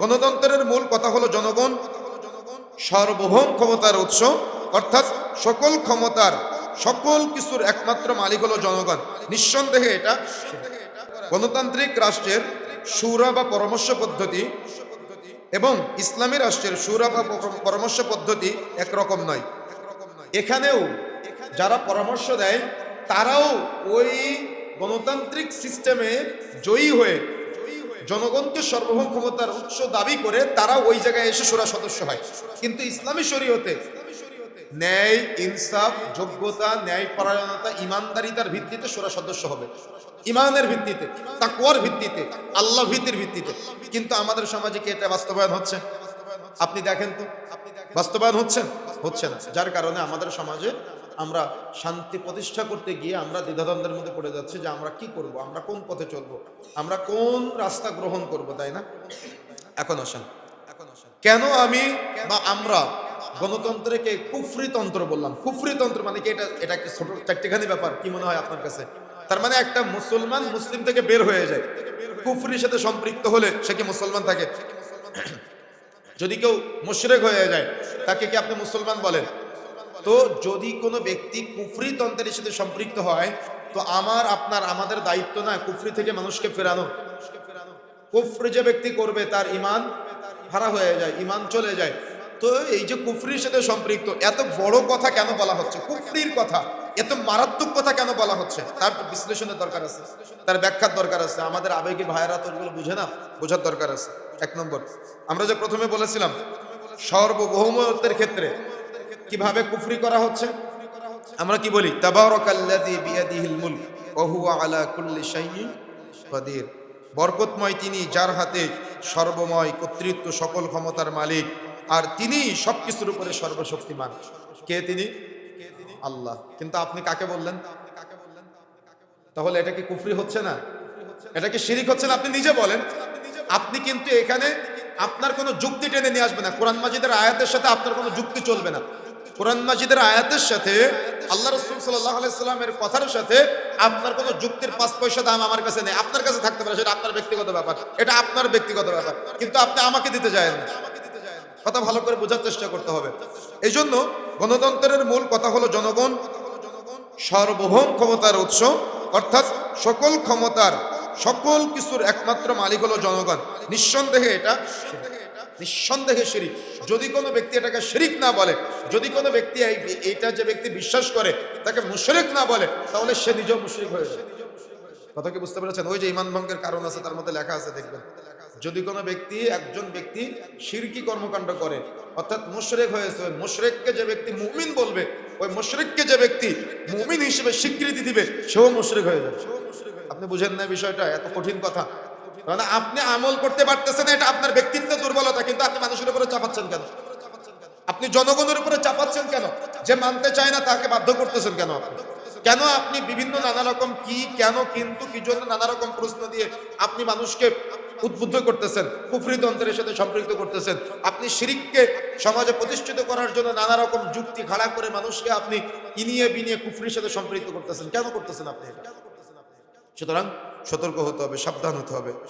গণতন্ত্রের মূল কথা হলো জনগণ, সার্বভৌম ক্ষমতার উৎস, অর্থাৎ সকল ক্ষমতার সকল কিছুর একমাত্র মালিক হলো জনগণ। নিঃসন্দেহে এটা গণতান্ত্রিক রাষ্ট্রের সুরা বা পরামর্শ পদ্ধতি এবং ইসলামী রাষ্ট্রের সুরা বা পরামর্শ পদ্ধতি একরকম নয়। এখানেও যারা পরামর্শ দেয়, তারাও ওই গণতান্ত্রিক সিস্টেমে জয়ী হয়ে জনগণকে সর্বভৌম ক্ষমতার উৎস দাবি করে তারা ওই জায়গায় এসে সুরা সদস্য হয়। কিন্তু ইসলামী শরীয়তে ন্যায়, ইনসাফ, যোগ্যতা, ন্যায় পরায়ণতা, ইমানদারিতার ভিত্তিতে সুরা সদস্য হবে। ইমানের ভিত্তিতে তাকুয়ার ভিত্তিতে আল্লাহ ভীতির ভিত্তিতে। কিন্তু আমাদের সমাজে কি এটা বাস্তবায়ন হচ্ছে? আপনি দেখেন তো। বাস্তবায়ন হচ্ছে? হচ্ছে না। যার কারণে আমাদের সমাজে আমরা শান্তি প্রতিষ্ঠা করতে গিয়ে আমরা দ্বিধাদ্বন্দ্বের মধ্যে পড়ে যাচ্ছি যে আমরা কি করব, আমরা কোন পথে চলবো, আমরা কোন রাস্তা গ্রহণ করব, তাই না? এখন আসেন। কেন আমি বা আমরা গণতন্ত্রকে কুফরি তন্ত্র বললাম? কুফরি তন্ত্র মানে কি? এটা এটা একটা ছোট, চারটিখানি ব্যাপার? কি মনে হয় আপনার কাছে? তার মানে একটা মুসলমান মুসলিম থেকে বের হয়ে যায়। কুফরির সাথে সম্পৃক্ত হলে সে কি মুসলমান থাকে? যদি কেউ মুশরেক হয়ে যায়, তাকে কি আপনি মুসলমান বলেন? তো যদি কোনো ব্যক্তি কুফরি তন্ত্রের সাথে সম্পৃক্ত হয়, তো আমার, আপনার, আমাদের দায়িত্ব না কুফরি থেকে মানুষকে ফেরানো। কুফরি যে ব্যক্তি করবে, তার ইমান হারা হয়ে যায়, ইমান চলে যায়। তো এই যে কুফরির সাথে সম্পৃক্ত, এত বড় কথা কেন বলা হচ্ছে? কুফরির কথা, এত মারাত্মক কথা কেন বলা হচ্ছে? তার বিশ্লেষণের দরকার আছে, তার ব্যাখ্যার দরকার আছে। আমাদের আবেগী ভাইয়েরা তো ওগুলো বুঝে না, বোঝার দরকার আছে। এক নম্বর, আমরা যে প্রথমে বলেছিলাম সার্বভৌমত্বের ক্ষেত্রে কীভাবে কুফরি করা হচ্ছে? আমরা কি বলি? বরকতময় তিনি, যার হাতে সর্বময় কর্তৃত্ব, সকল ক্ষমতার মালিক, আর তিনি সবকিছুর উপরে সর্বশক্তিমান। কে তিনি? আল্লাহ। কিন্তু আপনি কাকে বললেন? তাহলে এটা কি কুফরি হচ্ছে না? এটা কি শিরিক হচ্ছে না? আপনি নিজে বলেন। আপনি কিন্তু এখানে আপনার কোনো যুক্তি টেনে নিয়ে আসবে না। কোরআন মাজিদের আয়াতের সাথে আপনার কোনো যুক্তি চলবে না। কোরআন মাজিদের আয়াতের সাথে, আল্লাহ রসুল সাল্লাহ আলাইস্লামের কথার সাথে আপনার কোনো যুক্তির পাঁচ পয়সা দাম আমার কাছে নেই। আপনার কাছে থাকতে পারে, সেটা আপনার ব্যক্তিগত ব্যাপার। এটা আপনার ব্যক্তিগত ব্যাপার। কিন্তু আপনি আমাকে দিতে চান কথা ভালো করে বোঝার চেষ্টা করতে হবে। এই জন্য গণতন্ত্রের মূল কথা হলো জনগণ, সার্বভৌম ক্ষমতার উৎস, অর্থাৎ সকল ক্ষমতার সকল কিছুর একমাত্র মালিক হলো জনগণ। নিঃসন্দেহে এটা নিঃসন্দেহে শিরিক। যদি কোনো ব্যক্তি এটাকে শিরিক না বলে, যদি কোনো ব্যক্তি এইটা যে ব্যক্তি বিশ্বাস করে, তাকে মুশরিক না বলে, তাহলে সে নিজেও মুশরিক হয়ে যায় কথা কি বুঝতে পেরেছেন? ওই যে ইমান ভঙ্গের কারণ আছে, তার মধ্যে লেখা আছে, দেখবেন। যদি কোনো ব্যক্তি, একজন ব্যক্তি শিরকি কর্মকাণ্ড করে, অর্থাৎ মুশরেক হয়েছে ওই মুশরেককে যে ব্যক্তি মুমিন বলবে, ওই মুশরেককে যে ব্যক্তি মুমিন হিসেবে স্বীকৃতি দিবে, সেও মুশরেক হয়ে যাবে। আপনি বুঝেন না বিষয়টা, এত কঠিন কথা। আপনি আমল করতে পারতেছেন, এটা আপনার ব্যক্তিত্ব দুর্বলতা কিন্তু আপনি মানুষের উপরে চাপাচ্ছেন কেন? আপনি জনগণের উপরে চাপাচ্ছেন কেন? যে মানতে চায় না তাকে বাধ্য করতেছেন কেন কেন আপনি বিভিন্ন নানা রকম কি, কেন, কিন্তু, কি জন্য নানা রকম প্রশ্ন দিয়ে আপনি মানুষকে উদ্বুদ্ধ করতেছেন, কুফরি তন্ত্রের সাথে সম্পৃক্ত করতেছেন? আপনি শিরিককে সমাজে প্রতিষ্ঠিত করার জন্য নানা রকম যুক্তি খাড়া করে মানুষকে আপনি ইনিয়ে বিনিয়ে কুফরির সাথে সম্পৃক্ত করতেছেন। কেন করতেছেন আপনি সুতরাং সতর্ক হতে হবে, সাবধান হতে হবে।